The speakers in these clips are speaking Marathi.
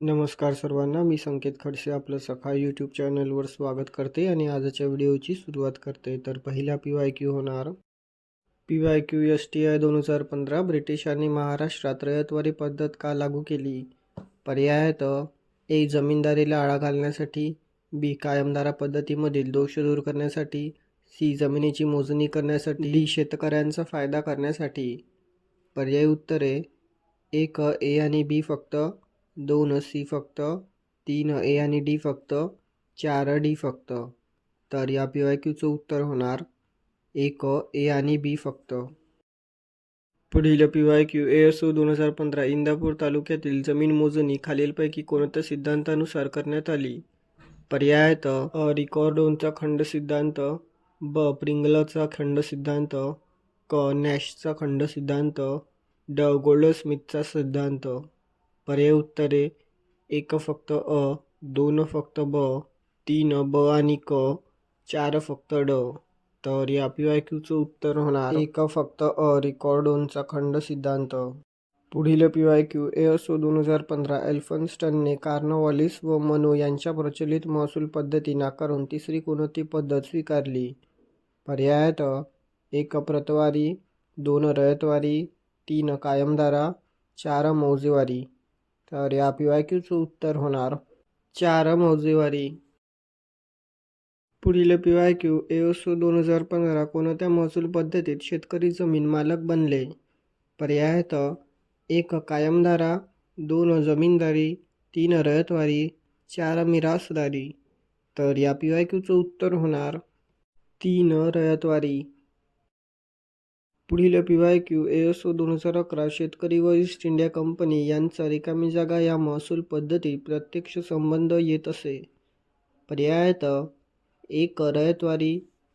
नमस्कार सर्वांना मी संकेत खडसे आपलं सखा यूट्यूब चॅनलवर स्वागत करते आणि आजच्या व्हिडिओची सुरुवात करते. तर पहिला पी वाय क्यू होणार. P Y Q S T I दोन हजार पंधरा ब्रिटिशांनी महाराष्ट्रात रयतवारी पद्धत का लागू केली? पर्यायात ए जमीनदारीला आळा घालण्यासाठी बी कायमदारा पद्धतीमधील दोष दूर करण्यासाठी सी जमिनीची मोजणी करण्यासाठी डी शेतकऱ्यांचा फायदा करण्यासाठी. पर्यायी उत्तरे एक ए आणि बी फक्त दोन सी फक्त तीन ए आणि डी फक्त चार डी फक्त. तर या पी वाय क्यूचं उत्तर होणार एक ए आणि बी फक्त. पुढील P Y Q A S O दोन हजार पंधरा इंदापूर तालुक्यातील जमीन मोजणी खालीलपैकी कोणत्या सिद्धांतानुसार करण्यात आली? पर्यायात अ रिकॉर्डोनचा खंड सिद्धांत ब प्रिंगलचा खंड सिद्धांत क नॅशचा खंड सिद्धांत ड गोल्डस्मिथचा सिद्धांत. पर्याय उत्तरे एक फक्त अ दोन फक्त ब तीन ब आणि क चार फक्त ड. तर या पी वाय क्यूचं उत्तर होणार. एक फक्त अ रिकॉर्डोनचा खंड सिद्धांत. पुढील पी वाय क्यू ए असो दोन हजार पंधरा एल्फन्स्टनने कार्नवॉलिस व मनो यांच्या प्रचलित महसूल पद्धती नाकारून तिसरी कोणती पद्धत स्वीकारली? पर्यायात एक प्रतवारी दोन रयतवारी तीन कायमदारा चार मौजेवारी. तर या पी वाय क्यूचं उत्तर होणार चार मौजेवारी पुढील पी वाय क्यू एओसो दोन हजार पंधरा कोणत्या महसूल पद्धतीत शेतकरी जमीन मालक बनले? पर्यायात एक कायमधारा दोन जमीनदारी तीन रयतवारी चार मिरासदारी. तर या पी वाय क्यूचं उत्तर होणार तीन रयतवारी पुढील P Y Q A S O दोन हजार अकरा शेतकरी व ईस्ट इंडिया कंपनी यांचा रिकामी जागा या महसूल पद्धतीत प्रत्यक्ष संबंध येत असे. पर्यायत एक रयतवारी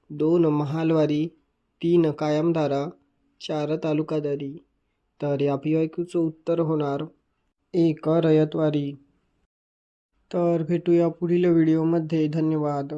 दोन महालवारी तीन कायमधारा चार तालुकादारी. तर या पी वाय क्यूचं उत्तर होणार एक रयतवारी तर भेटूया पुढील व्हिडिओमध्ये. धन्यवाद.